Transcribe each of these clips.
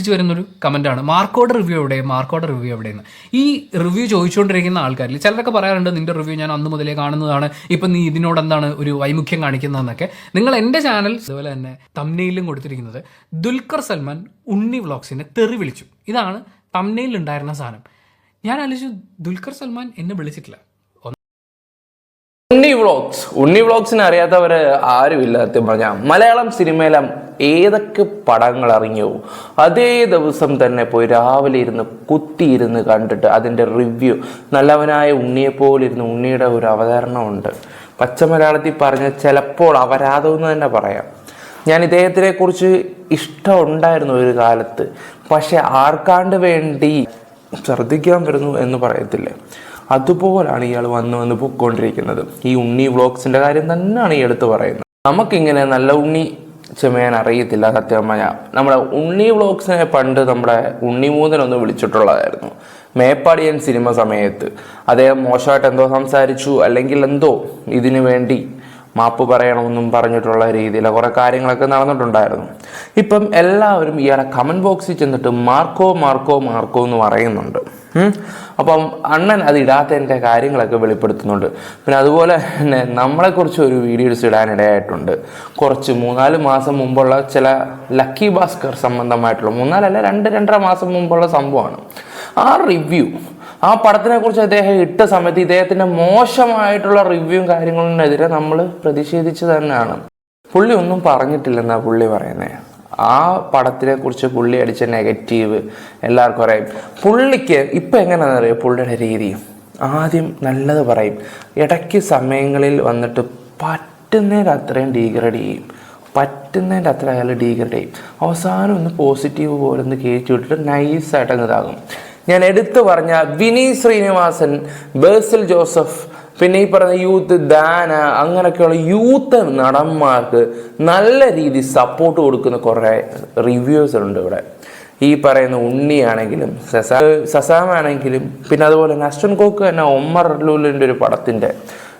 ആവർത്തിച്ച് വരുന്നൊരു കമന്റാണ് മാർക്കോയുടെ റിവ്യൂ എവിടെ? മാർക്കോയുടെ റിവ്യൂ എവിടെയെന്ന്. ഈ റിവ്യൂ ചോദിച്ചുകൊണ്ടിരിക്കുന്ന ആൾക്കാരിൽ ചിലരൊക്കെ പറയാറുണ്ട് നിന്റെ റിവ്യൂ ഞാൻ അന്ന് മുതലേ കാണുന്നതാണ്. ഇപ്പം നീ ഇതിനോട് എന്താണ് ഒരു വൈമുഖ്യം കാണിക്കുന്നതെന്നൊക്കെ. നിങ്ങൾ എന്റെ ചാനൽ അതുപോലെ തന്നെ തമ്നയിലും കൊടുത്തിരിക്കുന്നത് ദുൽഖർ സൽമാൻ ഉണ്ണി വ്ളോഗ്സിനെ തെറി വിളിച്ചു. ഇതാണ് തമ്നെയിൽ സാധനം. ഞാൻ ആലോചിച്ചു ദുൽഖർ സൽമാൻ എന്നെ വിളിച്ചിട്ടില്ല. ഉണ്ണി വ്ളോഗ്സ്. ഉണ്ണി വ്ളോഗ്സിനെ അറിയാത്തവർ ആരുമില്ല സത്യം പറഞ്ഞാൽ മലയാളം സിനിമയിലും ഏതൊക്കെ പടങ്ങൾ ഇറങ്ങിയോ അതേ ദിവസം തന്നെ പോയി രാവിലെ ഇരുന്ന് കുത്തിയിരുന്ന് കണ്ടിട്ട് അതിന്റെ റിവ്യൂ. നല്ലവനായ ഉണ്ണിയെ ഇരുന്ന് ഉണ്ണിയുടെ ഒരു അവതരണമുണ്ട്. പച്ച മലയാളത്തിൽ പറഞ്ഞ ചിലപ്പോൾ അവരാതെന്ന് തന്നെ പറയാം. ഞാൻ ഇദ്ദേഹത്തിനെ കുറിച്ച് ഇഷ്ടമുണ്ടായിരുന്നു ഒരു കാലത്ത്. പക്ഷെ ആർക്കാണ്ട് വേണ്ടി ഛർദ്ദിക്കാൻ വരുന്നു എന്ന് പറയത്തില്ലേ? അതുപോലാണ് ഇയാൾ വന്ന് വന്ന് പൊയ്ക്കൊണ്ടിരിക്കുന്നത് ഈ ഉണ്ണി വ്ളോഗ്സിന്റെ കാര്യം തന്നെയാണ് ഈ എടുത്ത് പറയുന്നത്. നമുക്കിങ്ങനെ നല്ല ഉണ്ണി ചുമയാൻ അറിയത്തില്ല സത്യം പറഞ്ഞാൽ നമ്മുടെ ഉണ്ണി വ്ളോഗ്സിനെ പണ്ട് നമ്മുടെ ഉണ്ണി മൂന്നൻ ഒന്ന് വിളിച്ചിട്ടുള്ളതായിരുന്നു. മേപ്പാടിയൻ സിനിമ സമയത്ത്. അദ്ദേഹം മോശമായിട്ട് എന്തോ സംസാരിച്ചു അല്ലെങ്കിൽ എന്തോ ഇതിനു വേണ്ടി മാപ്പ് പറയണമെന്നും പറഞ്ഞിട്ടുള്ള രീതിയിൽ കുറെ കാര്യങ്ങളൊക്കെ നടന്നിട്ടുണ്ടായിരുന്നു. ഇപ്പം എല്ലാവരും ഇയാളെ കമന്റ് ബോക്സിൽ ചെന്നിട്ട് മാർക്കോ മാർക്കോ മാർക്കോ എന്ന് പറയുന്നുണ്ട്. അപ്പം അണ്ണൻ അത് ഇടാത്തതിന്റെ കാര്യങ്ങളൊക്കെ വെളിപ്പെടുത്തുന്നുണ്ട്. പിന്നെ അതുപോലെ തന്നെ നമ്മളെക്കുറിച്ച് ഒരു വീഡിയോസ് ഇടാനിടയായിട്ടുണ്ട്. കുറച്ച് മൂന്നാൽ മാസം മുമ്പുള്ള ചില ലക്കി ഭാസ്കർ സംബന്ധമായിട്ടുള്ള മൂന്നാലല്ല രണ്ട് രണ്ടര മാസം മുമ്പുള്ള സംഭവമാണ്. ആ റിവ്യൂ ആ പടത്തിനെ കുറിച്ച് അദ്ദേഹം ഇട്ട സമയത്ത് ഇദ്ദേഹത്തിന്റെ മോശമായിട്ടുള്ള റിവ്യൂ കാര്യങ്ങളിനെതിരെ നമ്മൾ പ്രതിഷേധിച്ചു തന്നെയാണ്. പുള്ളി ഒന്നും പറഞ്ഞിട്ടില്ലെന്നാ പുള്ളി പറയുന്നത് ആ പടത്തിനെ കുറിച്ച് പുള്ളി അടിച്ച നെഗറ്റീവ് എല്ലാവർക്കും അറിയാം. പുള്ളിക്ക് ഇപ്പം എങ്ങനെയാണെന്ന് അറിയാം? പുള്ളിയുടെ രീതി. ആദ്യം നല്ലത് പറയും. ഇടയ്ക്ക് സമയങ്ങളിൽ വന്നിട്ട് പറ്റുന്നതിന്റെ അത്രയും ഡീഗ്രേഡ് ചെയ്യും. പറ്റുന്നതിന്റെ അത്ര അയാൾ ഡീഗ്രേഡ് ചെയ്യും. അവസാനം ഒന്ന് പോസിറ്റീവ് പോലെ ഒന്ന് കയറ്റി വിട്ടിട്ട് നൈസായിട്ട് അങ്ങ് ഇതാകും. ഞാൻ എടുത്തു പറഞ്ഞ വിനി ശ്രീനിവാസൻ ബേസിൽ ജോസഫ് പിന്നെ ഈ പറഞ്ഞ യൂത്ത് ദാന അങ്ങനെയൊക്കെയുള്ള യൂത്ത് നടന്മാർക്ക് നല്ല രീതി സപ്പോർട്ട് കൊടുക്കുന്ന കുറേ റിവ്യൂസ് ഉണ്ട് ഇവിടെ. ഈ പറയുന്ന ഉണ്ണിയാണെങ്കിലും സസാ സസാമാണെങ്കിലും പിന്നെ അതുപോലെ തന്നെ അശ്വൻ കോക്ക് തന്നെ ഒമ്മർ ലൂലിന്റെ ഒരു പടത്തിന്റെ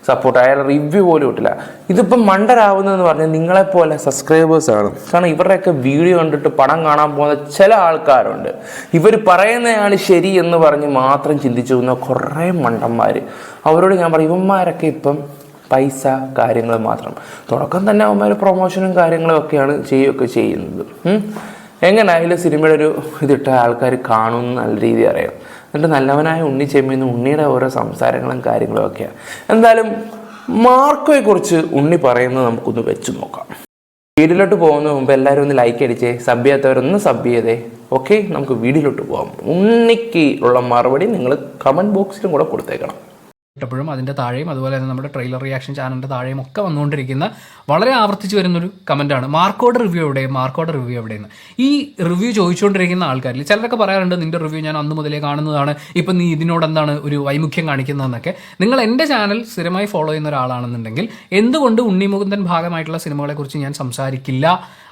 സപ്പോർട്ട് അയാൾ റിവ്യൂ പോലും ഇട്ടില്ല. ഇതിപ്പം മണ്ടരാവുന്നതെന്ന് പറഞ്ഞാൽ നിങ്ങളെപ്പോലെ സബ്സ്ക്രൈബേഴ്സ് ആണ്. കാരണം ഇവരുടെയൊക്കെ വീഡിയോ കണ്ടിട്ട് പണം കാണാൻ പോകുന്ന ചില ആൾക്കാരുണ്ട്. ഇവർ പറയുന്നതാണ് ശരി എന്ന് പറഞ്ഞ് മാത്രം ചിന്തിച്ചു പോകുന്ന കുറേ മണ്ടന്മാർ അവരോട് ഞാൻ പറയും ഇവന്മാരൊക്കെ ഇപ്പം പൈസ കാര്യങ്ങൾ മാത്രം. തുടക്കം തന്നെ അവന്മാർ പ്രൊമോഷനും കാര്യങ്ങളും ഒക്കെയാണ് ചെയ്യുകയൊക്കെ ചെയ്യുന്നത്. എങ്ങനെ എങ്ങനെയായാലും സിനിമയുടെ ഒരു ഇതിട്ട ആൾക്കാർ കാണുമെന്ന് നല്ല രീതി അറിയാം. എന്നിട്ട് നല്ലവനായ ഉണ്ണി ചെമ്മീന്ന് ഉണ്ണിയുടെ ഓരോ സംസാരങ്ങളും കാര്യങ്ങളും ഒക്കെയാണ് എന്തായാലും മാർക്കോയെ കുറിച്ച് ഉണ്ണി പറയുന്നത് നമുക്കൊന്ന് വെച്ച് നോക്കാം. വീഡിയോയിലോട്ട് പോകുന്ന മുമ്പ് എല്ലാവരും ഒന്ന് ലൈക്ക് അടിച്ചേ സബ് ചെയ്യാത്തവരൊന്ന് സബ് ചെയ്തേ. ഓക്കെ നമുക്ക് വീഡിയോയിലോട്ട് പോകാം ഉണ്ണിക്ക് ഉള്ള മറുപടി നിങ്ങൾ കമന്റ് ബോക്സിലും കൂടെ കൊടുത്തേക്കണം. ഇട്ടപ്പോഴും അതിന്റെ താഴെയും അതുപോലെ തന്നെ നമ്മുടെ ട്രെയിലർ റിയാക്ഷൻ ചാനലിന്റെ താഴെയും ഒക്കെ വന്നുകൊണ്ടിരിക്കുന്ന വളരെ ആവർത്തിച്ച് വരുന്നൊരു കമന്റാണ് മാർക്കോഡ് റിവ്യൂ എവിടെ മാർക്കോഡ് റിവ്യൂ എവിടെയെന്ന്. ഈ റിവ്യൂ ചോദിച്ചുകൊണ്ടിരിക്കുന്ന ആൾക്കാരിൽ ചിലരൊക്കെ പറയാറുണ്ട് നിന്റെ റിവ്യൂ ഞാൻ അന്ന് മുതലേ കാണുന്നതാണ്. ഇപ്പം നീ ഇതിനോട് എന്താണ് ഒരു വൈമുഖ്യം കാണിക്കുന്നതെന്നൊക്കെ. നിങ്ങൾ എന്റെ ചാനൽ സ്ഥിരമായി ഫോളോ ചെയ്യുന്ന ഒരാളാണെന്നുണ്ടെങ്കിൽ എന്തുകൊണ്ട് ഉണ്ണിമുകുന്ദൻ ഭാഗമായിട്ടുള്ള സിനിമകളെക്കുറിച്ച് ഞാൻ സംസാരിക്കില്ല?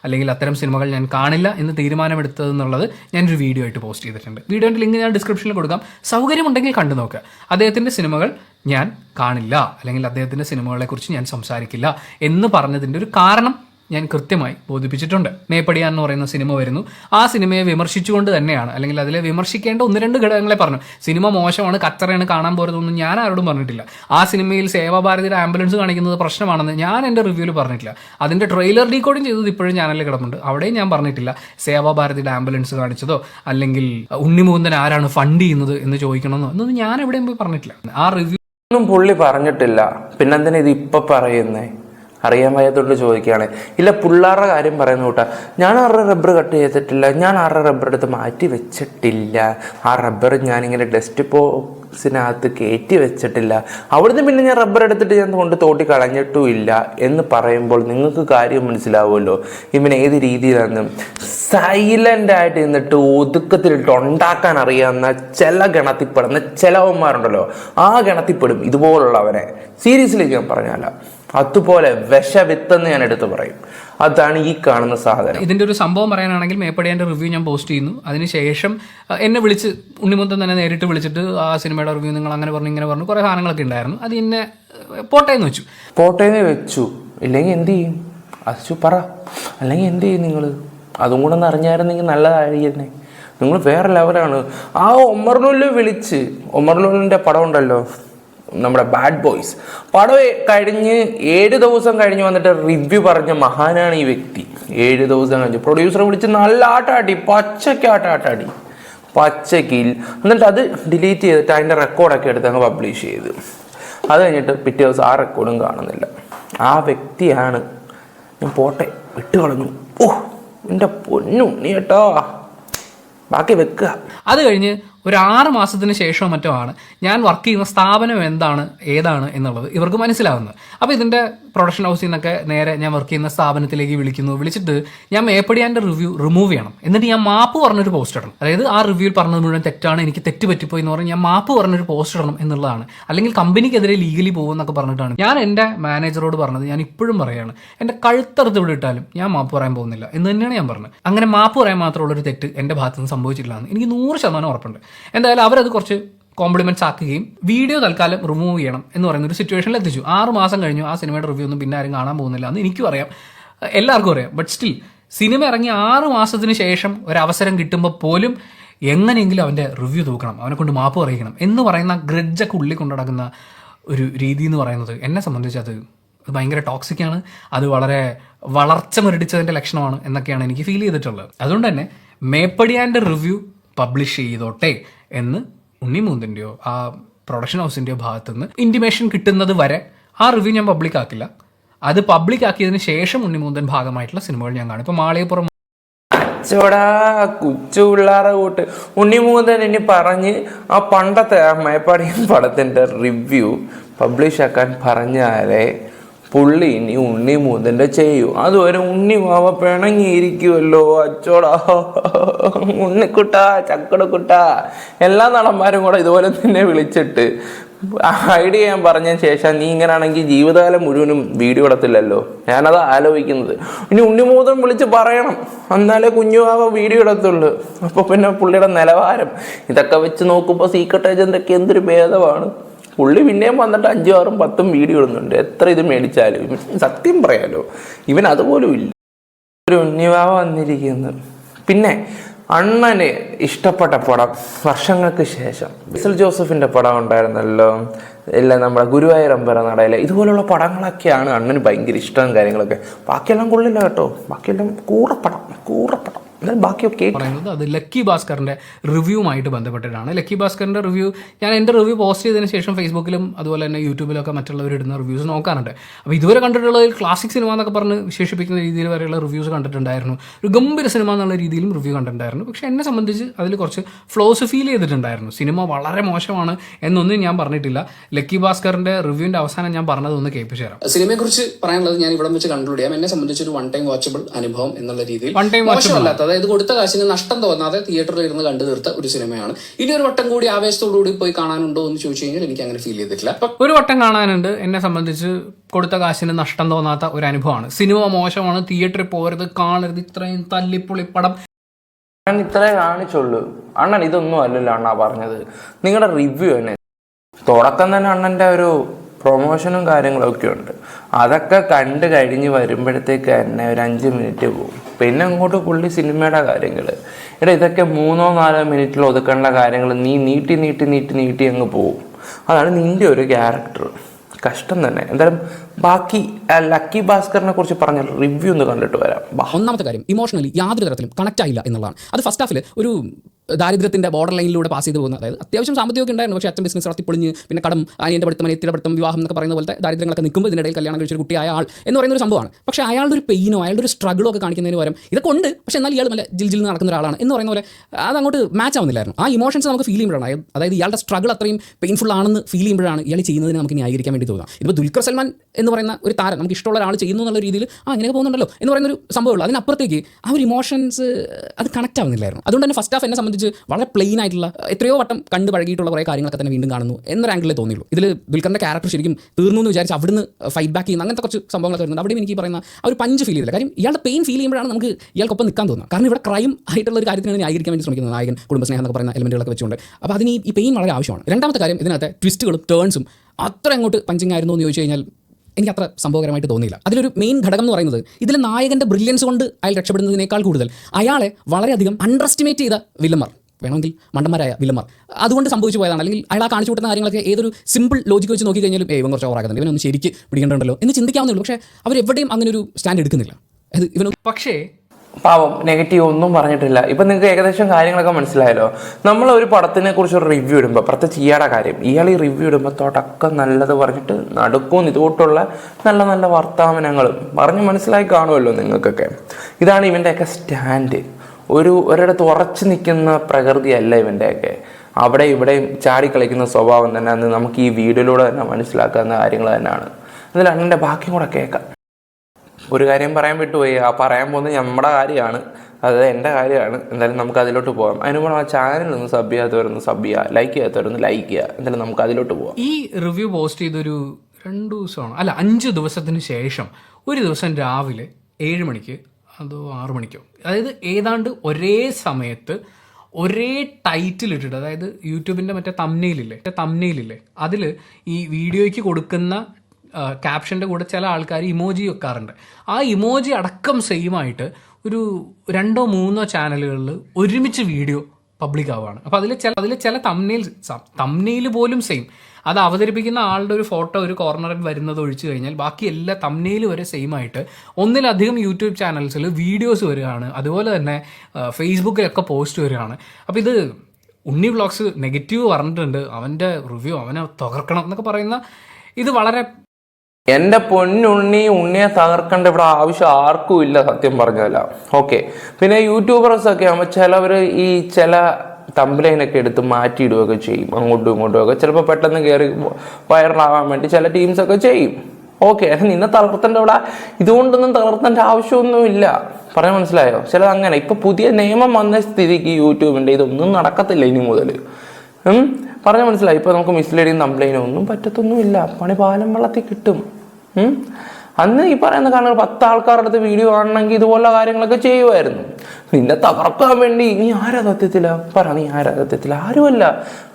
അല്ലെങ്കിൽ അത്തരം സിനിമകൾ ഞാൻ കാണില്ല എന്ന് തീരുമാനമെടുത്തത് എന്നുള്ളത് ഞാനൊരു വീഡിയോ ആയിട്ട് പോസ്റ്റ് ചെയ്തിട്ടുണ്ട്. വീഡിയോന്റെ ലിങ്ക് ഞാൻ ഡിസ്ക്രിപ്ഷനിൽ കൊടുക്കാം. സൗകര്യമുണ്ടെങ്കിൽ കണ്ടു നോക്കുക അദ്ദേഹത്തിന്റെ സിനിമകൾ ഞാൻ കാണില്ല. അല്ലെങ്കിൽ അദ്ദേഹത്തിന്റെ സിനിമകളെക്കുറിച്ച് ഞാൻ സംസാരിക്കില്ല എന്ന് പറഞ്ഞതിന്റെ ഒരു കാരണം ഞാൻ കൃത്യമായി ബോധിപ്പിച്ചിട്ടുണ്ട്. മേപ്പടിയാൻ എന്ന് പറയുന്ന സിനിമ വരുന്നു. ആ സിനിമയെ വിമർശിച്ചുകൊണ്ട് തന്നെയാണ്. അല്ലെങ്കിൽ അതിലെ വിമർശിക്കേണ്ട ഒന്ന് രണ്ട് ഘടകങ്ങളെ പറഞ്ഞു. സിനിമ മോശമാണ് കച്ചറയാണ് കാണാൻ പോരുന്നൊന്നും ഞാൻ ആരോടും പറഞ്ഞിട്ടില്ല. ആ സിനിമയിൽ സേവാഭാരതിയുടെ ആംബുലൻസ് കാണിക്കുന്നത് പ്രശ്നമാണെന്ന് ഞാൻ എന്റെ റിവ്യൂവിൽ പറഞ്ഞിട്ടില്ല. അതിന്റെ ട്രെയിലർ ഡീകോഡിങ് ചെയ്തത് ഇപ്പോഴും ചാനലിൽ കിടപ്പുണ്ട്. അവിടെയും ഞാൻ പറഞ്ഞിട്ടില്ല. സേവാഭാരതിയുടെ ആംബുലൻസ് കാണിച്ചതോ അല്ലെങ്കിൽ ഉണ്ണിമുകുന്ദൻ ആരാണ് ഫണ്ട് ചെയ്യുന്നത് എന്ന് ചോദിക്കണമെന്നോ എന്നൊന്നും ഞാൻ എവിടെയും പോയി പറഞ്ഞിട്ടില്ല. ആ റിവ്യൂ ഒന്നും പുള്ളി പറഞ്ഞിട്ടില്ല. പിന്നെന്തിനാ ഇത് ഇപ്പൊ പറയുന്നേ? അറിയാൻ വയ്യാത്തോണ്ട് ചോദിക്കുകയാണ്. ഇല്ല പിള്ളേരുടെ കാര്യം പറയുന്ന കൂട്ടാ. ഞാൻ ആരുടെ റബ്ബർ കട്ട് ചെയ്തിട്ടില്ല? ഞാൻ ആരുടെ റബ്ബർ എടുത്ത് മാറ്റി വെച്ചിട്ടില്ല? ആ റബ്ബർ ഞാനിങ്ങനെ ഡസ്റ്റ് ബോക്സിനകത്ത് കയറ്റി വെച്ചിട്ടില്ല. അവിടുന്ന് പിന്നെ ഞാൻ റബ്ബർ എടുത്തിട്ട് ഞാൻ കൊണ്ട് തോട്ടി കളഞ്ഞിട്ടും ഇല്ല എന്ന് പറയുമ്പോൾ നിങ്ങൾക്ക് കാര്യം മനസ്സിലാവുമല്ലോ. ഇവൻ ഏത് രീതിയിലാണ് സൈലന്റ് ആയിട്ട് നിന്നിട്ട് ഒതുക്കത്തിലിട്ട് ഉണ്ടാക്കാൻ അറിയാവുന്ന ചില ഗണത്തിൽപ്പെടുന്ന ചിലവന്മാരുണ്ടല്ലോ. ആ ഗണത്തിൽപ്പെടും ഇതുപോലുള്ളവനെ. സീരിയസ്ലി ഞാൻ പറഞ്ഞാല അതുപോലെ വിഷവിത്തെന്ന് ഞാൻ എടുത്തു പറയും. അതാണ് ഈ കാണുന്ന സാധനം. ഇതിന്റെ ഒരു സംഭവം പറയാനാണെങ്കിൽ മേപ്പടിയാന്റെ റിവ്യൂ ഞാൻ പോസ്റ്റ് ചെയ്യുന്നു. അതിനുശേഷം എന്നെ വിളിച്ച് ഉണ്ണിമുത്തൻ തന്നെ നേരിട്ട് വിളിച്ചിട്ട് ആ സിനിമയുടെ റിവ്യൂ നിങ്ങൾ അങ്ങനെ പറഞ്ഞു ഇങ്ങനെ പറഞ്ഞു കുറെ സാധനങ്ങളൊക്കെ ഉണ്ടായിരുന്നു. അത് എന്നെ പോട്ടേന്ന് വെച്ചു. പോട്ടേന്ന് വെച്ചു. ഇല്ലെങ്കിൽ എന്ത് ചെയ്യും? അച്ചു പറ. അല്ലെങ്കിൽ എന്ത് ചെയ്യും നിങ്ങൾ അതും കൂടെ ഒന്ന് അറിഞ്ഞായിരുന്നെങ്കിൽ നല്ലതായിരിക്കുന്നേ. നിങ്ങൾ വേറെ ലെവലാണ് ആ ഒമർനുല്ല് വിളിച്ച് ഒമർനുല്ലിന്റെ പടം ഉണ്ടല്ലോ. നമ്മുടെ ബാഡ് ബോയ്സ് പടം കഴിഞ്ഞ് ഏഴ് ദിവസം കഴിഞ്ഞ് വന്നിട്ട് റിവ്യൂ പറഞ്ഞ മഹാനാണ് ഈ വ്യക്തി. ഏഴ് ദിവസം കഴിഞ്ഞ് പ്രൊഡ്യൂസറെ വിളിച്ച് നല്ല ആട്ടാടി പച്ചയ്ക്ക് ആട്ടാട്ടാടി. പച്ചക്കിൽ എന്നിട്ട് അത് ഡിലീറ്റ് ചെയ്തിട്ട് അതിന്റെ റെക്കോർഡൊക്കെ എടുത്ത് അങ്ങ് പബ്ലിഷ് ചെയ്ത്. അത് കഴിഞ്ഞിട്ട് പിറ്റേ ദിവസം ആ റെക്കോർഡും കാണുന്നില്ല. ആ വ്യക്തിയാണ് ഞാൻ പോട്ടെ വിട്ട് കളഞ്ഞു ഓ എന്റെ പൊന്നു നീ കേട്ടോ ബാക്കി വെക്കുക. അത് കഴിഞ്ഞ് ഒരു ആറ് മാസത്തിന് ശേഷമോ മറ്റോ ആണ്. ഞാൻ വർക്ക് ചെയ്യുന്ന സ്ഥാപനം എന്താണ് ഏതാണ് എന്നുള്ളത് ഇവർക്ക് മനസ്സിലാവുന്നത്. അപ്പോൾ ഇതിന്റെ പ്രൊഡക്ഷൻ ഹൗസിൽ നിന്നൊക്കെ നേരെ ഞാൻ വർക്ക് ചെയ്യുന്ന സ്ഥാപനത്തിലേക്ക് വിളിക്കുന്നു. വിളിച്ചിട്ട് ഞാൻ മേപ്പടിയാന്റെ റിവ്യൂ റിമൂവ് ചെയ്യണം. എന്നിട്ട് ഞാൻ മാപ്പ് പറഞ്ഞൊരു പോസ്റ്റ് ഇടണം. അതായത് ആ റിവ്യൂവിൽ പറഞ്ഞത് മുഴുവൻ തെറ്റാണ് എനിക്ക് തെറ്റ് പറ്റിപ്പോയി എന്ന് പറഞ്ഞ് ഞാൻ മാപ്പ് പറഞ്ഞൊരു പോസ്റ്റ് ഇടണം എന്നുള്ളതാണ്. അല്ലെങ്കിൽ കമ്പനിക്കെതിരെ ലീഗലി പോകുമെന്നൊക്കെ പറഞ്ഞിട്ടാണ്. ഞാൻ എന്റെ മാനേജറോട് പറഞ്ഞത് ഞാൻ ഇപ്പോഴും പറയുകയാണ് എന്റെ കഴുത്തറുത്ത് ഇവിടെ ഞാൻ മാപ്പ് പറയാൻ പോകുന്നില്ല. എന്ന് തന്നെയാണ് ഞാൻ പറഞ്ഞത്. അങ്ങനെ മാപ്പ് പറയാൻ മാത്രമുള്ളൊരു തെറ്റ് എന്റെ ഭാഗത്തുനിന്ന് സംഭവിച്ചിട്ടില്ല എനിക്ക് നൂറ് ശതമാനം ഉറപ്പുണ്ട്. എന്തായാലും അവരത് കുറച്ച് കോംപ്ലിമെന്റ്സ് ആക്കുകയും വീഡിയോ തൽക്കാലം റിമൂവ് ചെയ്യണം എന്ന് പറയുന്ന ഒരു സിറ്റുവേഷനിൽ എത്തിച്ചു. ആറ് മാസം കഴിഞ്ഞു ആ സിനിമയുടെ റിവ്യൂ ഒന്നും പിന്നെ ആരും കാണാൻ പോകുന്നില്ല എന്ന് എനിക്കും അറിയാം. എല്ലാവർക്കും അറിയാം. ബട്ട് സ്റ്റിൽ സിനിമ ഇറങ്ങി ആറ് മാസത്തിന് ശേഷം ഒരു അവസരം കിട്ടുമ്പോൾ പോലും എങ്ങനെയെങ്കിലും അവന്റെ റിവ്യൂ തൂക്കണം അവനെ കൊണ്ട് മാപ്പ് പറയിക്കണം എന്ന് പറയുന്ന ഗ്രഡ്ജൊക്കെ ഉള്ളിൽ കൊണ്ടു നടക്കുന്ന ഒരു രീതി എന്ന് പറയുന്നത് എന്നെ സംബന്ധിച്ച് അത് അത് ഭയങ്കര ടോക്സിക്കാണ് അത് വളരെ വളർച്ച മുരടിച്ചതിന്റെ ലക്ഷണമാണ് എന്നൊക്കെയാണ് എനിക്ക് ഫീൽ ചെയ്തിട്ടുള്ളത്. അതുകൊണ്ട് തന്നെ മേപ്പടിയാന്റെ റിവ്യൂ പബ്ലിഷ് ചെയ്തോട്ടെ എന്ന് ഉണ്ണിമൂന്നിന്റെയോ ആ പ്രൊഡക്ഷൻ ഹൗസിന്റെയോ ഭാഗത്തു നിന്ന് ഇന്റിമേഷൻ കിട്ടുന്നത് വരെ ആ റിവ്യൂ ഞാൻ പബ്ലിക് ആക്കില്ല. അത് പബ്ലിക് ആക്കിയതിന് ശേഷം ഉണ്ണിമൂന്തൻ ഭാഗമായിട്ടുള്ള സിനിമകൾ ഞാൻ കാണും. ഇപ്പം മാളികപ്പുറം ചോടാ കുച്ചു പിള്ളാറെ കൂട്ട്. ഉണ്ണിമൂന്തൻ ഇനി പറഞ്ഞ് ആ പണ്ടത്തെ ആ പടത്തിന്റെ റിവ്യൂ പബ്ലിഷ് ആക്കാൻ പറഞ്ഞാലേ പുള്ളി ഇനി ഉണ്ണി ഉണ്ണിമൂതന്റെ ചെയ്യൂ. അതുവരെ ഉണ്ണി വാവ പിണങ്ങിയിരിക്കുമല്ലോ അച്ചോടാ. ഉണ്ണിക്കുട്ട ചക്കടക്കുട്ട. എല്ലാ നടന്മാരും കൂടെ ഇതുപോലെ തന്നെ വിളിച്ചിട്ട് ഐഡിയ ഞാൻ പറഞ്ഞ ശേഷം നീ ഇങ്ങനാണെങ്കിൽ ജീവിതകാലം മുഴുവനും വീഡിയോ ഇടത്തില്ലല്ലോ. ഞാനത് ആലോചിക്കുന്നത്. ഇനി ഉണ്ണിമൂതം വിളിച്ച് പറയണം. എന്നാലേ കുഞ്ഞുവാവ വീഡിയോ ഇടത്തുള്ളൂ. അപ്പോൾ പിന്നെ പുള്ളിയുടെ നിലവാരം. ഇതൊക്കെ വെച്ച് നോക്കുമ്പോൾ സീക്രട്ട് ഏജന്റൊക്കെ എന്തൊരു ഭേദമാണ്. പുള്ളി പിന്നെയും വന്നിട്ട് അഞ്ചും ആറും പത്തും വീഡിയോ ഇടുന്നുണ്ട്. എത്ര ഇത് മേടിച്ചാലും. സത്യം പറയാലോ ഇവൻ അതുപോലും ഇല്ല. ഒരു ഉണ്ണിവാവ വന്നിരിക്കുന്നു. പിന്നെ അണ്ണന് ഇഷ്ടപ്പെട്ട പടം വർഷങ്ങൾക്ക് ശേഷം. ബിസൽ ജോസഫിന്റെ പടം ഉണ്ടായിരുന്നല്ലോ. ഇല്ല നമ്മുടെ ഗുരുവായൂരമ്പര നടയിലെ ഇതുപോലുള്ള പടങ്ങളൊക്കെയാണ് അണ്ണന് ഭയങ്കര ഇഷ്ടവും കാര്യങ്ങളൊക്കെ. ബാക്കിയെല്ലാം കൊള്ളില്ല കേട്ടോ. ബാക്കിയെല്ലാം കൂറപ്പടം കൂറപ്പടം. ബാക്കിയൊക്കെ പറയുന്നത് അത് ലക്കി ഭാസ്കറിന്റെ റിവ്യൂമായിട്ട് ബന്ധപ്പെട്ടിട്ടാണ് ലക്കി ഭാസ്കറിന്റെ റിവ്യൂ ഞാൻ എന്റെ റിവ്യൂ പോസ്റ്റ് ചെയ്തതിന് ശേഷം ഫേസ്ബുക്കിലും അതുപോലെ തന്നെ യൂട്യൂബിലൊക്കെ മറ്റുള്ളവർ ഇടുന്ന റിവ്യൂസ് നോക്കാറുണ്ട്. അപ്പോൾ ഇതുവരെ കണ്ടിട്ടുള്ളതിൽ ക്ലാസിക് സിനിമ എന്നൊക്കെ പറഞ്ഞ് വിശേഷിപ്പിക്കുന്ന രീതിയിൽ വരെയുള്ള റിവ്യൂസ് കണ്ടിട്ടുണ്ടായിരുന്നു. ഒരു ഗംഭീര സിനിമ എന്നുള്ള രീതിയിലും റിവ്യൂ കണ്ടിട്ടുണ്ടായിരുന്നു. പക്ഷെ എന്നെ സംബന്ധിച്ച് അതിൽ കുറച്ച് ഫ്ലോസ് ഫീൽ ചെയ്തിട്ടുണ്ടായിരുന്നു. സിനിമ വളരെ മോശമാണ് എന്നൊന്നും ഞാൻ പറഞ്ഞിട്ടില്ല. ലക്കി ഭാസ്കറിന്റെ റിവ്യൂവിന്റെ അവസാനം ഞാൻ പറഞ്ഞതൊന്ന് കേൾപ്പിച്ചു തരാം സിനിമയെക്കുറിച്ച് പറയാനുള്ളത് ഞാൻ ഇവിടെ വെച്ച് കൺക്ലൂഡ് ചെയ്യാം. എന്നെ സംബന്ധിച്ച് ഒരു വൺ ടൈം വാച്ചബിൾ അനുഭവം എന്നുള്ള രീതിയിൽ വൺ ടൈം വാച്ചബിൾ മോശമല്ലാത്ത അതായത് കൊടുത്ത കാശിന് നഷ്ടം തോന്നാതെ തിയേറ്ററിൽ ഇരുന്ന് കണ്ടു തീർത്ത ഒരു സിനിമയാണ്. ഇനി ഒരു വട്ടം കൂടി ആവേശത്തോടുകൂടി പോയി കാണാനുണ്ടോ എന്ന് ചോദിച്ചു കഴിഞ്ഞാൽ എനിക്ക് അങ്ങനെ ഫീൽ ചെയ്തിട്ടില്ല. അപ്പൊ ഒരു വട്ടം കാണാനുണ്ട്. എന്നെ സംബന്ധിച്ച് കൊടുത്ത കാശിന് നഷ്ടം തോന്നാത്ത ഒരു അനുഭവമാണ്. സിനിമ മോശമാണ്. തിയേറ്ററിൽ പോകരുത് കാണരുത്. ഇത്രയും തല്ലിപ്പൊളി പടം. ഞാൻ ഇത്രേ കാണിച്ചുള്ളൂ. അണ്ണൻ ഇതൊന്നും അല്ലല്ലോ അണ്ണാ പറഞ്ഞത്. നിങ്ങളുടെ റിവ്യൂ തന്നെ. തുടക്കം തന്നെ അണ്ണന്റെ ഒരു പ്രൊമോഷനും കാര്യങ്ങളൊക്കെ ഉണ്ട്. അതൊക്കെ കണ്ട് കഴിഞ്ഞ് വരുമ്പോഴത്തേക്ക് തന്നെ ഒരു അഞ്ച് മിനിറ്റ് പോകും പിന്നെ അങ്ങോട്ട് പുള്ളി സിനിമയുടെ കാര്യങ്ങൾ എടാ ഇതൊക്കെ മൂന്നോ നാലോ മിനിറ്റിൽ ഒതുക്കേണ്ട കാര്യങ്ങൾ നീ നീട്ടി നീട്ടി നീട്ടി നീട്ടി അങ്ങ് പോകും അതാണ് നിന്റെ ഒരു ക്യാരക്ടർ കഷ്ടം തന്നെ. എന്തായാലും ബാക്കി ലക്കി ഭാസ്കറിനെ കുറിച്ച് പറഞ്ഞ റിവ്യൂ ഒന്ന് കണ്ടിട്ട് വരാം. ഒന്നാമത്തെ കാര്യം ഇമോഷണലി യാതൊരു തരത്തിലും കണക്ട് ആയില്ല എന്നുള്ളതാണ്. അത് ഫസ്റ്റ് ഹാഫിൽ ഒരു ദാരിദ്ര്യത്തിന്റെ ബോർഡർ ലൈനിലൂടെ പാസ് ചെയ്ത് പോകുന്നത്. അതായത് അത്യാവശ്യം സാമ്പത്തികമൊക്കെ ഉണ്ടായിരുന്നു. പക്ഷേ അച്ഛൻ ബിസിനസ് നടത്തിപ്പൊളിഞ്ഞ് പിന്നെ കടം അനിയന്റെ പഠിത്തം അനിയത്തിയുടെ പഠിത്തം വിവാഹം എന്നൊക്കെ പറയുന്ന പോലത്തെ ദാരിദ്ര്യങ്ങളൊക്കെ നിൽക്കുമ്പോൾ ഇതിനിടയിൽ കല്യാണം കഴിച്ചൊരു കുട്ടിയായ ആൾ എന്ന് പറയുന്ന ഒരു സംഭവമാണ്. പക്ഷേ അയാളുടെ ഒരു പെയിനോ അയാളുടെ ഒരു സ്ട്രഗിളോ ഒക്കെ കാണിക്കുന്നതിന് പകരം ഇതൊക്കെ ഉണ്ട്. പക്ഷേ എന്നാൽ ഇയാൾ നല്ല ജിൽ ജിൽ നടക്കുന്ന ഒരാളാണ് എന്ന് പറയുന്ന പോലെ അത് അങ്ങോട്ട് മാച്ച് ആവുന്നില്ലായിരുന്നു. ആ ഇമോഷൻസ് നമുക്ക് ഫീൽ ചെയ്യുമ്പോഴാണ്. അതായത് ഇയാളുടെ സ്ട്രഗിൾ അത്രയും പെയിൻഫുൾ ആണെന്ന് ഫീൽ ചെയ്യുമ്പോഴാണ് ഇയാൾ ചെയ്യുന്നതിന് നമുക്ക് ന്യായീകരിക്കാൻ വേണ്ടി തോന്നുക. ഇപ്പോൾ ദുൽഖർ സൽമാൻ എന്ന് പറയുന്ന ഒരു താരം നമുക്ക് ഇഷ്ടമുള്ള ഒരാൾ ചെയ്യുന്നു എന്നുള്ള രീതിയിൽ ആ ഇങ്ങനെ പോകുന്നുണ്ടല്ലോ എന്ന് പറയുന്ന ഒരു സംഭവമുള്ളൂ. അതിനപ്പുറത്തേക്ക് ആ ഒരു ഇമോഷൻസ് അത് കണക്ട് ആവുന്നില്ലായിരുന്നു. അതുകൊണ്ട് തന്നെ ഫസ്റ്റ് ഹാഫ് എന്നെ സംബന്ധിച്ച് വളരെ പ്ലെയിൻ ആയിട്ടുള്ള എത്രയോ വട്ടം കണ്ട് പഴകിയിട്ടുള്ള കുറേ കാര്യങ്ങളൊക്കെ തന്നെ വീണ്ടും കാണുന്നു എന്ന റാങ്കിലേ തോന്നിയുള്ളൂ. ഇതിൽ ദുൽഖറിന്റെ ക്യാരക്ടർ ശരിക്കും തീർന്നു എന്ന് വിചാരിച്ച് അവിടുന്ന് ഫൈറ്റ് ബാക്ക് ചെയ്യുന്ന അങ്ങനത്തെ കുറച്ച് സംഭവങ്ങളൊക്കെ വരുന്നുണ്ട്. അവിടെയും എനിക്ക് പറയുന്ന ആ ഒരു പഞ്ച് ഫീൽ ചെയ്തില്ല. കാര്യം ഇയാളുടെ പെയിൻ ഫീൽ ചെയ്യുമ്പോഴാണ് നമുക്ക് ഇയാൾക്കൊപ്പം നിൽക്കാൻ തോന്നുന്നത്. കാരണം ഇവിടെ ക്രൈം ആയിട്ടുള്ള ഒരു കാര്യത്തിന് ആയിരിക്കാൻ വേണ്ടി ശ്രമിക്കുന്നത് നായകൻ കുടുംബസ്നേഹം എന്നൊക്കെ പറയുന്ന എലമെന്റുകളൊക്കെ വെച്ചുകൊണ്ട്. അപ്പോൾ അതിന് ഈ പെയിൻ വളരെ ആവശ്യമാണ്. രണ്ടാമത്തെ കാര്യം ഇതിനകത്തെ ട്വിസ്റ്റുകളും ടേൺസും അത്ര അങ്ങോട്ട് പഞ്ചിങ് ആയിരുന്നു എന്ന് ചോദിച്ചു കഴിഞ്ഞാൽ എനിക്ക് അത്ര സംഭവകരമായിട്ട് തോന്നിയില്ല. അതിലൊരു മെയിൻ ഘടകം എന്ന് പറയുന്നത് ഇതിലെ നായകന്റെ ബ്രില്യൻസ് കൊണ്ട് അയാൾ രക്ഷപ്പെടുന്നതിനേക്കാൾ കൂടുതൽ. അയാളെ വളരെയധികം അണ്ടർ എസ്റ്റിമേറ്റ് ചെയ്ത വില്ലന്മാർ. വേണമെങ്കിൽ മണ്ടന്മാരായ വില്ലന്മാർ. അതുകൊണ്ട് സംഭവിച്ചു പോയതാണ്. അല്ലെങ്കിൽ അയാൾ കാണിച്ചു കൊടുക്കുന്ന കാര്യങ്ങളൊക്കെ ഏതൊരു സിമ്പിൾ ലോജിക്ക് വെച്ച് നോക്കി കഴിഞ്ഞാലും ഇവൻ കുറച്ച് ഓവറാക്കുന്നുണ്ട് ഇവനൊന്ന് ശരിക്ക് പിടിക്കേണ്ടല്ലോ എന്ന് ചിന്തിക്കാവുന്നേ ഉള്ളൂ. പക്ഷേ അവരെവിടെയും അങ്ങനെ ഒരു സ്റ്റാൻഡ് എടുക്കുന്നില്ല പക്ഷേ പാവം നെഗറ്റീവ് ഒന്നും പറഞ്ഞിട്ടില്ല. ഇപ്പം നിങ്ങൾക്ക് ഏകദേശം കാര്യങ്ങളൊക്കെ മനസ്സിലായല്ലോ. നമ്മൾ ഒരു പടത്തിനെ കുറിച്ച് ഒരു റിവ്യൂ ഇടുമ്പോൾ പ്രത്യേകിച്ച് ഇയാളുടെ കാര്യം ഇയാൾ ഈ റിവ്യൂ ഇടുമ്പോൾ തുടക്കം നല്ലത് പറഞ്ഞിട്ട് നടക്കും. ഇതുകൊണ്ടുള്ള നല്ല നല്ല വർത്തമാനങ്ങളും പറഞ്ഞ് മനസ്സിലായി കാണുമല്ലോ നിങ്ങൾക്കൊക്കെ. ഇതാണ് ഇവന്റെയൊക്കെ സ്റ്റാൻഡ് ഒരു ഒരിടത്ത് ഉറച്ചു നിൽക്കുന്ന പ്രകൃതിയല്ല ഇവന്റെയൊക്കെ അവിടെ ഇവിടെയും ചാടിക്കളിക്കുന്ന സ്വഭാവം തന്നെ അന്ന് നമുക്ക് ഈ വീഡിയോയിലൂടെ തന്നെ മനസ്സിലാക്കാവുന്ന കാര്യങ്ങൾ തന്നെയാണ്. അതിൽ അണ്ണന്റെ ബാക്കിയും കൂടെ കേൾക്കാം. ഒരു കാര്യം പറയാൻ വിട്ടുപോയി. ആ പറയാൻ പോകുന്നത് നമ്മുടെ കാര്യമാണ്. അത് എന്റെ കാര്യമാണ്. എന്തായാലും നമുക്ക് അതിലോട്ട് പോകാം അതിന് മുമ്പ് ആ ചാനൽ ഒന്ന് സബ് ചെയ്യാത്തവരൊന്ന് സബ് ചെയ്യുക ലൈക്ക് ചെയ്യാത്തവരൊന്ന് ലൈക്ക് ചെയ്യുക എന്തായാലും നമുക്ക് അതിലോട്ട് പോകാം ഈ റിവ്യൂ പോസ്റ്റ് ചെയ്തൊരു രണ്ട് ദിവസമാണ്. അല്ല അഞ്ച് ദിവസത്തിന് ശേഷം ഒരു ദിവസം രാവിലെ ഏഴ് മണിക്ക് അതോ ആറു മണിക്കോ അതായത് ഏതാണ്ട് ഒരേ സമയത്ത് ഒരേ ടൈറ്റിൽ ഇട്ടിട്ട് അതായത് യൂട്യൂബിന്റെ മറ്റേ തമ്നയിലില്ലേ മറ്റേ തമ്നയിലില്ലേ അതിൽ ഈ വീഡിയോയ്ക്ക് കൊടുക്കുന്ന ക്യാപ്ഷന്റെ കൂടെ ചില ആൾക്കാർ ഇമോജി വെക്കാറുണ്ട്. ആ ഇമോജി അടക്കം സെയിമായിട്ട് ഒരു രണ്ടോ മൂന്നോ ചാനലുകളിൽ ഒരുമിച്ച് വീഡിയോ പബ്ലിക് ആവുകയാണ്. അപ്പോൾ അതിൽ ചില അതിൽ ചില തമ്നെയിൽ തമ്നെയിൽ പോലും സെയിം അത് അവതരിപ്പിക്കുന്ന ആളുടെ ഒരു ഫോട്ടോ ഒരു കോർണറിൽ വരുന്നത് ഒഴിച്ചു കഴിഞ്ഞാൽ ബാക്കി എല്ലാ തമ്നെയിൽ വരെ സെയിം ആയിട്ട് ഒന്നിലധികം യൂട്യൂബ് ചാനൽസിൽ വീഡിയോസ് വരികയാണ്. അതുപോലെ തന്നെ ഫേസ്ബുക്കിലൊക്കെ പോസ്റ്റ് വരികയാണ്. അപ്പോൾ ഇത് ഉണ്ണി വ്ളോഗ്സ് നെഗറ്റീവ് പറഞ്ഞിട്ടുണ്ട്. അവന്റെ റിവ്യൂ അവനെ തകർക്കണം എന്നൊക്കെ പറയുന്ന ഇത് വളരെ എന്റെ പൊന്നുണ്ണി ഉണ്ണിയെ തകർക്കേണ്ട ഇവിടെ ആവശ്യം ആർക്കും ഇല്ല സത്യം പറഞ്ഞല്ല ഓക്കെ പിന്നെ യൂട്യൂബേഴ്സ് ഒക്കെ ആകുമ്പോൾ ചിലവർ ഈ ചില തമ്പലൈനൊക്കെ എടുത്ത് മാറ്റിയിടുകയൊക്കെ ചെയ്യും. അങ്ങോട്ടും ഇങ്ങോട്ടും ഒക്കെ. ചിലപ്പോൾ പെട്ടെന്ന് കയറി വൈറലാവാൻ വേണ്ടി ചില ടീംസ് ഒക്കെ ചെയ്യും. ഓക്കെ നിന്നെ തളർത്തേണ്ട ഇവിടെ ഇതുകൊണ്ടൊന്നും തളർത്തേണ്ട ആവശ്യമൊന്നുമില്ല പറയാൻ മനസ്സിലായോ? ചിലത് അങ്ങനെ. ഇപ്പൊ പുതിയ നിയമം വന്ന സ്ഥിതിക്ക് യൂട്യൂബിന്റെ ഇതൊന്നും നടക്കത്തില്ല ഇനി മുതൽ പറഞ്ഞ മനസ്സിലായി. ഇപ്പൊ നമുക്ക് മിസ്ലീഡിങ് കംപ്ലൈന്റ് ഒന്നും പറ്റത്തൊന്നുമില്ല. പണി പാലം വെള്ളത്തിൽ കിട്ടും. അന്ന് ഈ പറയുന്ന കാരണം പത്ത് ആൾക്കാരുടെ അടുത്ത് വീഡിയോ കാണണമെങ്കിൽ ഇതുപോലുള്ള കാര്യങ്ങളൊക്കെ ചെയ്യുമായിരുന്നു. നിന്നെ തകർക്കാൻ വേണ്ടി നീ ആരാ സത്യത്തില പറ നീ ആരാ സത്യത്തില ആരുമല്ല.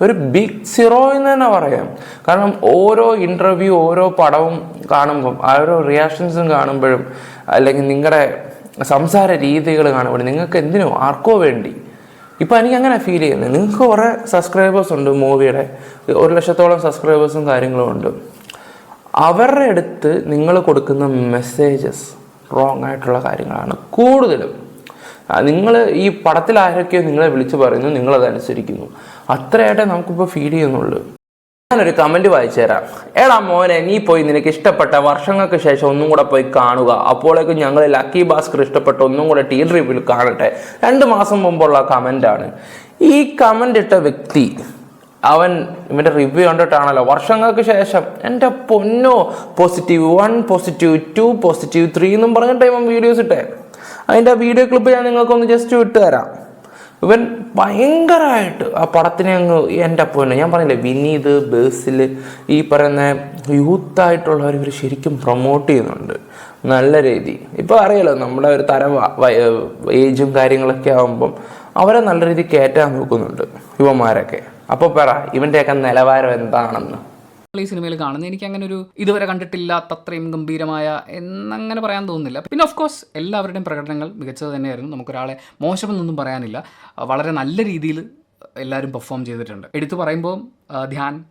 ഒരു ബിഗ് സീറോ എന്ന് തന്നെ പറയാം. കാരണം ഓരോ ഇന്റർവ്യൂ ഓരോ പടവും കാണുമ്പം ഓരോ റിയാക്ഷൻസും കാണുമ്പോഴും അല്ലെങ്കിൽ നിങ്ങളുടെ സംസാര രീതികൾ കാണുമ്പോഴും നിങ്ങൾക്ക് എന്തിനോ ആർക്കോ വേണ്ടി? ഇപ്പം എനിക്ക് അങ്ങനെ ഫീൽ ചെയ്യുന്നത് നിങ്ങൾക്ക് കുറേ സബ്സ്ക്രൈബേഴ്സ് ഉണ്ട് മൂവിയുടെ. ഒരു ലക്ഷത്തോളം സബ്സ്ക്രൈബേഴ്സും കാര്യങ്ങളും ഉണ്ട്. അവരുടെ അടുത്ത് നിങ്ങൾ കൊടുക്കുന്ന മെസ്സേജസ് റോങ് ആയിട്ടുള്ള കാര്യങ്ങളാണ് കൂടുതലും. നിങ്ങൾ ഈ പടത്തിൽ ആരൊക്കെയോ നിങ്ങളെ വിളിച്ചു പറയുന്നു നിങ്ങളത് അനുസരിക്കുന്നു അത്രയായിട്ടേ നമുക്കിപ്പോൾ ഫീൽ ചെയ്യുന്നുള്ളൂ. ഞാനൊരു കമന്റ് വായിച്ചു തരാം എടാ മോനെ നീ പോയി നിനക്ക് ഇഷ്ടപ്പെട്ട വർഷങ്ങൾക്ക് ശേഷം ഒന്നും കൂടെ പോയി കാണുക. അപ്പോഴേക്കും ഞങ്ങൾ ലക്കി ഭാസ്കർ ഇഷ്ടപ്പെട്ട ഒന്നും കൂടെ ടീ റിവ്യൂ കാണട്ടെ. രണ്ട് മാസം മുമ്പുള്ള ആണ്. ഈ കമന്റ് ഇട്ട വ്യക്തി അവൻ ഇവന്റെ റിവ്യൂ കണ്ടിട്ടാണല്ലോ വർഷങ്ങൾക്ക് ശേഷം എന്റെ പൊന്നോ positive one positive two positive three എന്നും പറഞ്ഞിട്ട് ഇവൻ വീഡിയോസ് ഇട്ടേ. അതിന്റെ വീഡിയോ ക്ലിപ്പ് ഞാൻ നിങ്ങൾക്കൊന്ന് ജസ്റ്റ് വിട്ടു തരാം ഇവൻ ഭയങ്കരമായിട്ട് ആ പടത്തിനെ അങ്ങ് എന്റെ പൊന്നെ ഞാൻ പറഞ്ഞില്ലേ വിനീത് ബേസിൽ ഈ പറയുന്ന യൂത്തായിട്ടുള്ളവർ ഇവർ ശരിക്കും പ്രൊമോട്ട് ചെയ്യുന്നുണ്ട്. നല്ല രീതി. ഇപ്പോൾ അറിയാലോ നമ്മുടെ ഒരു തരം ഏജും കാര്യങ്ങളൊക്കെ ആകുമ്പം അവരെ നല്ല രീതിയിൽ കയറ്റാൻ നോക്കുന്നുണ്ട് യുവന്മാരൊക്കെ അപ്പോൾ പറ ഇവന്റെയൊക്കെ നിലവാരം എന്താണെന്ന്? ഈ സിനിമയിൽ കാണുന്നത്. എനിക്ക് അങ്ങനെ ഒരു ഇതുവരെ കണ്ടിട്ടില്ലാത്ത അത്രയും ഗംഭീരമായ എന്നങ്ങനെ പറയാൻ തോന്നുന്നില്ല. പിന്നെ ഓഫ് കോഴ്സ് എല്ലാവരുടെയും പ്രകടനങ്ങൾ മികച്ചത് തന്നെയായിരുന്നു. നമുക്കൊരാളെ മോശമെന്നൊന്നും പറയാനില്ല. വളരെ നല്ല രീതിയിൽ എല്ലാവരും പെർഫോം ചെയ്തിട്ടുണ്ട്. എടുത്തു പറയുമ്പോൾ ധ്യാൻ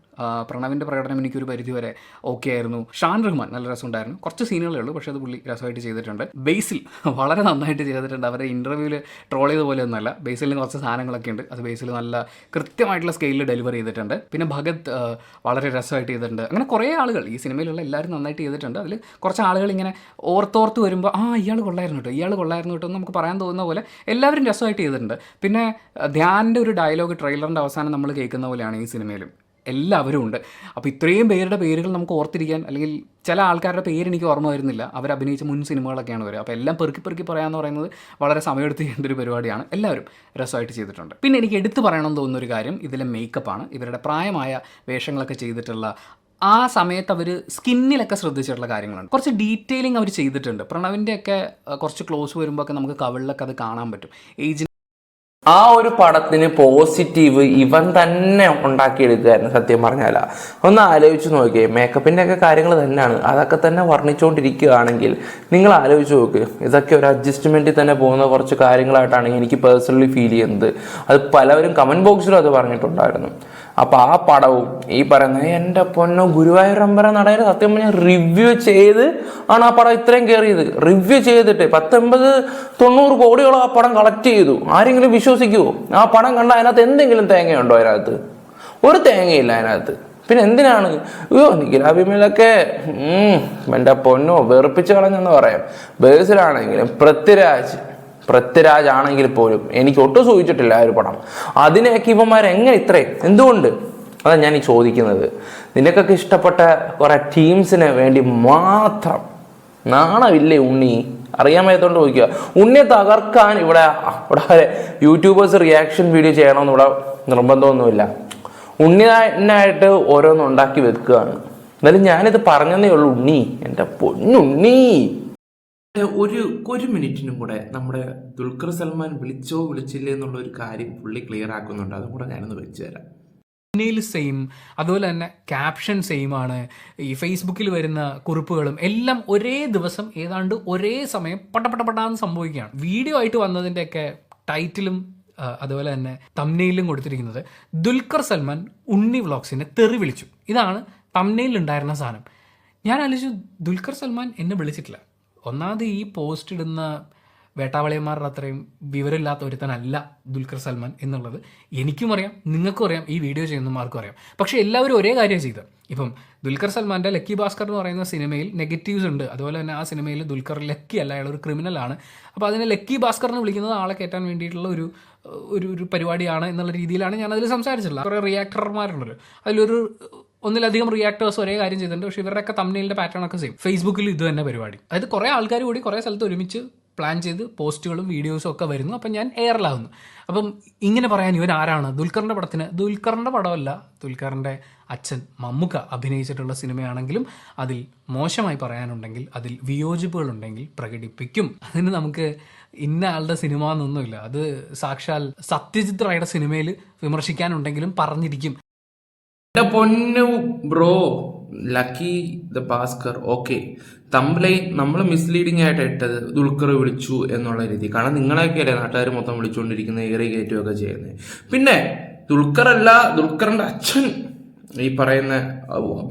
പ്രണവിന്റെ പ്രകടനം എനിക്കൊരു പരിധിവരെ ഓക്കെ ആയിരുന്നു. ഷാൻ റഹ്മാൻ നല്ല രസമുണ്ടായിരുന്നു. കുറച്ച് സീനുകളേ ഉള്ളൂ പക്ഷേ അത് പുള്ളി രസമായിട്ട് ചെയ്തിട്ടുണ്ട്. ബേസിൽ വളരെ നന്നായിട്ട് ചെയ്തിട്ടുണ്ട്. അവരെ ഇന്റർവ്യൂവിൽ ട്രോൾ ചെയ്ത പോലെ ഒന്നുമല്ല. ബേസിലിന് കുറച്ച് സാധനങ്ങളൊക്കെ ഉണ്ട്. അത് ബേസിൽ നല്ല കൃത്യമായിട്ടുള്ള സ്കെയിലിൽ ഡെലിവർ ചെയ്തിട്ടുണ്ട്. പിന്നെ ഭഗത് വളരെ രസമായിട്ട് ചെയ്തിട്ടുണ്ട്. അങ്ങനെ കുറേ ആളുകൾ ഈ സിനിമയിലുള്ള എല്ലാവരും നന്നായിട്ട് ചെയ്തിട്ടുണ്ട്. അതിൽ കുറച്ച് ആളുകൾ ഇങ്ങനെ ഓർത്തോർത്ത് വരുമ്പോൾ ആ ഇയാൾ കൊള്ളായിരുന്നു കേട്ടോ ഇയാൾ കൊള്ളായിരുന്നു കേട്ടോ എന്ന് നമുക്ക് പറയാൻ തോന്നുന്ന പോലെ എല്ലാവരും രസമായിട്ട് ചെയ്തിട്ടുണ്ട്. പിന്നെ ധ്യാനിന്റെ ഒരു ഡയലോഗ് ട്രെയിലറിന്റെ അവസാനം നമ്മൾ കേൾക്കുന്ന പോലെയാണ് ഈ സിനിമയിലും. എല്ലാവരും ഉണ്ട്. അപ്പോൾ ഇത്രയും പേരുടെ പേരുകൾ നമുക്ക് ഓർത്തിരിക്കാൻ അല്ലെങ്കിൽ ചില ആൾക്കാരുടെ പേര് എനിക്ക് ഓർമ്മ വരുന്നില്ല. അവർ അഭിനയിച്ച മുൻ സിനിമകളൊക്കെയാണ് വരിക അപ്പോൾ എല്ലാം പെറുക്കി പെറുക്കി പറയാമെന്ന് പറയുന്നത് വളരെ സമയമെടുത്ത് ചെയ്യേണ്ട ഒരു പരിപാടിയാണ്. എല്ലാവരും രസമായിട്ട് ചെയ്തിട്ടുണ്ട്. പിന്നെ എനിക്ക് എടുത്തു പറയണമെന്ന് തോന്നുന്ന ഒരു കാര്യം ഇതിലെ മേക്കപ്പാണ് ഇവരുടെ പ്രായമായ വേഷങ്ങളൊക്കെ ചെയ്തിട്ടുള്ള ആ സമയത്ത് അവർ സ്കിന്നിലൊക്കെ ശ്രദ്ധിച്ചിട്ടുള്ള കാര്യങ്ങളാണ്. കുറച്ച് ഡീറ്റെയിലിംഗ് അവർ ചെയ്തിട്ടുണ്ട്. പ്രണവിന്റെയൊക്കെ കുറച്ച് ക്ലോസ് വരുമ്പോൾ ഒക്കെ നമുക്ക് കവിളിലൊക്കെ അത് കാണാൻ പറ്റും. ഏജ് ആ ഒരു പടത്തിന് പോസിറ്റീവ് ഇവൻ തന്നെ ഉണ്ടാക്കിയെടുക്കുകയായിരുന്നു സത്യം പറഞ്ഞാല. ഒന്ന് ആലോചിച്ച് നോക്കിയേ മേക്കപ്പിന്റെ ഒക്കെ കാര്യങ്ങൾ തന്നെയാണ്. അതൊക്കെ തന്നെ വർണിച്ചുകൊണ്ടിരിക്കുകയാണെങ്കിൽ നിങ്ങൾ ആലോചിച്ച് നോക്ക് ഇതൊക്കെ ഒരു അഡ്ജസ്റ്റ്മെന്റിൽ തന്നെ പോകുന്ന കുറച്ച് കാര്യങ്ങളായിട്ടാണ് എനിക്ക് പേഴ്സണലി ഫീൽ ചെയ്യുന്നത്. അത് പലവരും കമന്റ് ബോക്സിലും അത് പറഞ്ഞിട്ടുണ്ടായിരുന്നു. അപ്പൊ ആ പടവും ഈ പറയുന്ന എന്റെ പൊന്നോ ഗുരുവായൂരമ്പര നടയിൽ സത്യം പറഞ്ഞാൽ റിവ്യൂ ചെയ്ത് ആണ് ആ പടം ഇത്രയും കയറിയത്. റിവ്യൂ ചെയ്തിട്ട് പത്തൊമ്പത് തൊണ്ണൂറ് കോടിയോളം ആ പടം കളക്ട് ചെയ്തു. ആരെങ്കിലും വിശ്വസിക്കുമോ ആ പടം കണ്ട അതിനകത്ത് എന്തെങ്കിലും തേങ്ങയുണ്ടോ അതിനകത്ത്? ഒരു തേങ്ങയില്ല അതിനകത്ത്. പിന്നെ എന്തിനാണ്? അയ്യോ നിഖിലാഭിമയിലൊക്കെ എന്റെ പൊന്നോ വെറുപ്പിച്ച് കളഞ്ഞെന്ന് പറയാം. ബേസിലാണെങ്കിലും പൃഥ്വിരാജ് പൃഥ്വിരാജ് ആണെങ്കിൽ പോലും എനിക്ക് ഒട്ടും സൂചിച്ചിട്ടില്ല ആ ഒരു പടം. അതിനെയൊക്കെ ഇവന്മാർ എങ്ങനെ ഇത്രയും? എന്തുകൊണ്ട്? അതാണ് ഞാൻ ഈ ചോദിക്കുന്നത്. നിനക്കൊക്കെ ഇഷ്ടപ്പെട്ട കുറെ ടീംസിന് വേണ്ടി മാത്രം നാണമില്ലേ ഉണ്ണി? അറിയാൻ മേത്തോണ്ട് ചോദിക്കുക. ഉണ്ണിയെ തകർക്കാൻ ഇവിടെ ഇവിടെ യൂട്യൂബേഴ്സ് റിയാക്ഷൻ വീഡിയോ ചെയ്യണമെന്ന് ഇവിടെ നിർബന്ധമൊന്നുമില്ല. ഉണ്ണിനായിട്ട് ഓരോന്ന് ഉണ്ടാക്കി വെക്കുകയാണ്. എന്നാലും ഞാനിത് പറഞ്ഞതേ ഉള്ളൂ ഉണ്ണി എന്റെ പൊന്നുണ്ണി. ഒരു ഒരു മിനിറ്റിനും കൂടെ നമ്മുടെ ദുൽഖർ സൽമാൻ വിളിച്ചോ വിളിച്ചില്ലേ എന്നുള്ള ഒരു കാര്യം പുള്ളി ക്ലിയർ ആക്കുന്നുണ്ട്. അതും കൂടെ ഞാനൊന്ന് വെച്ച് തരാം. സെയിം അതുപോലെ തന്നെ ക്യാപ്ഷൻ സെയിം ആണ്. ഈ ഫേസ്ബുക്കിൽ വരുന്ന കുറിപ്പുകളും എല്ലാം ഒരേ ദിവസം ഏതാണ്ട് ഒരേ സമയം പട്ടപ്പട്ടപ്പെട്ടാന്ന് സംഭവിക്കുകയാണ്. വീഡിയോ ആയിട്ട് വന്നതിന്റെയൊക്കെ ടൈറ്റിലും അതുപോലെ തന്നെ തമ്നയിലും കൊടുത്തിരിക്കുന്നത് ദുൽഖർ സൽമാൻ ഉണ്ണി വ്ളോഗ്സിനെ തെറി വിളിച്ചു. ഇതാണ് തമ്നയിൽ ഉണ്ടായിരുന്ന സാധനം. ഞാൻ ആലോചിച്ചു ദുൽഖർ സൽമാൻ എന്നെ വിളിച്ചിട്ടില്ല. ഒന്നാമത് ഈ പോസ്റ്റ് ഇടുന്ന വേട്ടാവളിയന്മാരുടെ അത്രയും വിവരമില്ലാത്ത ഒരുത്തനല്ല ദുൽഖർ സൽമാൻ എന്നുള്ളത് എനിക്കും അറിയാം നിങ്ങൾക്കും അറിയാം ഈ വീഡിയോ ചെയ്യുന്നവർക്കും അറിയാം. പക്ഷേ എല്ലാവരും ഒരേ കാര്യം ചെയ്തത്. ഇപ്പം ദുൽഖർ സൽമാന്റെ ലക്കി ഭാസ്കർ എന്ന് പറയുന്ന സിനിമയിൽ നെഗറ്റീവ്സ് ഉണ്ട്. അതുപോലെ തന്നെ ആ സിനിമയിൽ ദുൽഖർ ലക്കി അല്ല അയാൾ ഒരു ക്രിമിനലാണ് അപ്പോൾ അതിനെ ലക്കി ഭാസ്കർ എന്ന് വിളിക്കുന്നത് ആളെ കയറ്റാൻ വേണ്ടിയിട്ടുള്ള ഒരു ഒരു ഒരു പരിപാടിയാണ് എന്നുള്ള രീതിയിലാണ് ഞാൻ അതിൽ സംസാരിച്ചിട്ടുള്ളത്. കുറേ റിയാക്ടർമാരുണ്ടല്ലോ അതിലൊരു ഒന്നിലധികം റിയാക്ടേഴ്സ് ഒരേ കാര്യം ചെയ്തിട്ടുണ്ട്. പക്ഷേ ഇവരുടെയൊക്കെ തമ്മിലിന്റെ പാറ്റേൺ ഒക്കെ സെയിം ഫേസ്ബുക്കിൽ ഇത് തന്നെ പരിപാടി. അതായത് കുറേ ആൾക്കാർ കൂടി കുറേ സ്ഥലത്ത് ഒരുമിച്ച് പ്ലാൻ ചെയ്ത് പോസ്റ്റുകളും വീഡിയോസും ഒക്കെ വരുന്നു. അപ്പം ഞാൻ എയറിലാവുന്നു അപ്പം ഇങ്ങനെ പറയാൻ ഇവൻ ആരാണ്? ദുൽഖറിന്റെ പടത്തിന്. ദുൽഖറിന്റെ പടമല്ല ദുൽഖറിന്റെ അച്ഛൻ മമ്മുക്ക അഭിനയിച്ചിട്ടുള്ള സിനിമയാണെങ്കിലും അതിൽ മോശമായി പറയാനുണ്ടെങ്കിൽ അതിൽ വിയോജിപ്പുകളുണ്ടെങ്കിൽ പ്രകടിപ്പിക്കും. അതിന് നമുക്ക് ഇന്ന ആളുടെ സിനിമ എന്നൊന്നുമില്ല. അത് സാക്ഷാൽ സത്യജിത് റായുടെ സിനിമയിൽ വിമർശിക്കാനുണ്ടെങ്കിലും പറഞ്ഞിരിക്കും. എന്റെ പൊന്നു bro lucky the Bhaskar okay. Thumbnail നമ്മൾ മിസ്ലീഡിംഗ് ആയിട്ട് ഇട്ടത്. ദുൽഖർ വിളിച്ചു എന്നുള്ള രീതി. കാരണം നിങ്ങളെയൊക്കെയല്ലേ നാട്ടുകാർ മൊത്തം വിളിച്ചുകൊണ്ടിരിക്കുന്ന ഏറി കയറ്റുമൊക്കെ ചെയ്യുന്നത് പിന്നെ ദുൽഖർ അല്ല ദുൽഖറിന്റെ അച്ഛൻ ഈ പറയുന്ന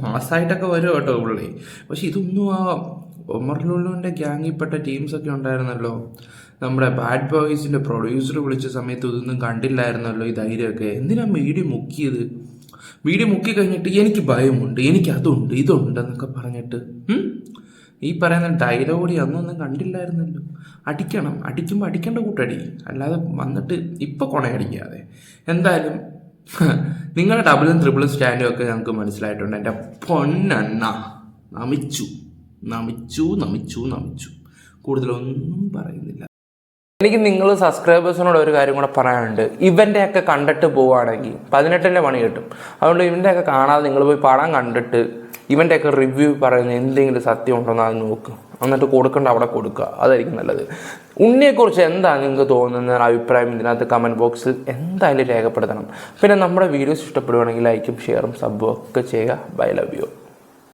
മാസമായിട്ടൊക്കെ വരും കേട്ടോ പുള്ളി. പക്ഷെ ഇതൊന്നും ആ ഒമർ ലുലുവിന്റെ ഗ്യാങ്ങിൽപ്പെട്ട ടീംസ് ഒക്കെ ഉണ്ടായിരുന്നല്ലോ. നമ്മുടെ ബാഡ് ബോയ്സിന്റെ പ്രൊഡ്യൂസർ വിളിച്ച സമയത്ത് ഇതൊന്നും കണ്ടില്ലായിരുന്നല്ലോ ഈ ധൈര്യമൊക്കെ. എന്തിനാ മീഡിയ മുക്കിയത്? വീഡിയോ മുക്കി കഴിഞ്ഞിട്ട് എനിക്ക് ഭയമുണ്ട് എനിക്ക് അതുണ്ട് ഇതുണ്ട് എന്നൊക്കെ പറഞ്ഞിട്ട്? ഈ പറയുന്ന ഡയലോഗി അന്നൊന്നും കണ്ടില്ലായിരുന്നല്ലോ. അടിക്കണം അടിക്കുമ്പോൾ അടിക്കേണ്ട കൂട്ടടി. അല്ലാതെ വന്നിട്ട് ഇപ്പോൾ കൊണയടിക്കാതെ. എന്തായാലും നിങ്ങളുടെ ഡബിളും ത്രിബിളും സ്റ്റാൻഡും ഒക്കെ ഞങ്ങൾക്ക് മനസ്സിലായിട്ടുണ്ട്. എന്റെ പൊന്നെണ്ണ നമിച്ചു നമിച്ചു നമിച്ചു നമിച്ചു. കൂടുതലൊന്നും പറയുന്നില്ല. എനിക്ക് നിങ്ങൾ സബ്സ്ക്രൈബേഴ്സിനോട് ഒരു കാര്യം കൂടെ പറയാനുണ്ട്. ഇവന്റെ ഒക്കെ കണ്ടിട്ട് പോവുകയാണെങ്കിൽ പതിനെട്ടിന്റെ പണി കിട്ടും. അതുകൊണ്ട് ഇവന്റെ ഒക്കെ കാണാതെ നിങ്ങൾ പോയി പടം കണ്ടിട്ട് ഇവന്റെ ഒക്കെ റിവ്യൂ പറയുന്ന എന്തെങ്കിലും സത്യം ഉണ്ടോന്ന് അത് നോക്ക്. എന്നിട്ട് കൊടുക്കേണ്ട അവിടെ കൊടുക്കുക. അതായിരിക്കും നല്ലത്. ഉണ്ണിയെക്കുറിച്ച് എന്താ നിങ്ങൾക്ക് തോന്നുന്ന അഭിപ്രായം ഇതിനകത്ത് കമന്റ് ബോക്സിൽ എന്തായാലും രേഖപ്പെടുത്തണം. പിന്നെ നമ്മുടെ വീഡിയോസ് ഇഷ്ടപ്പെടുകയാണെങ്കിൽ ലൈക്കും ഷെയറും സബ്ബും ഒക്കെ ചെയ്യുക. Bye love you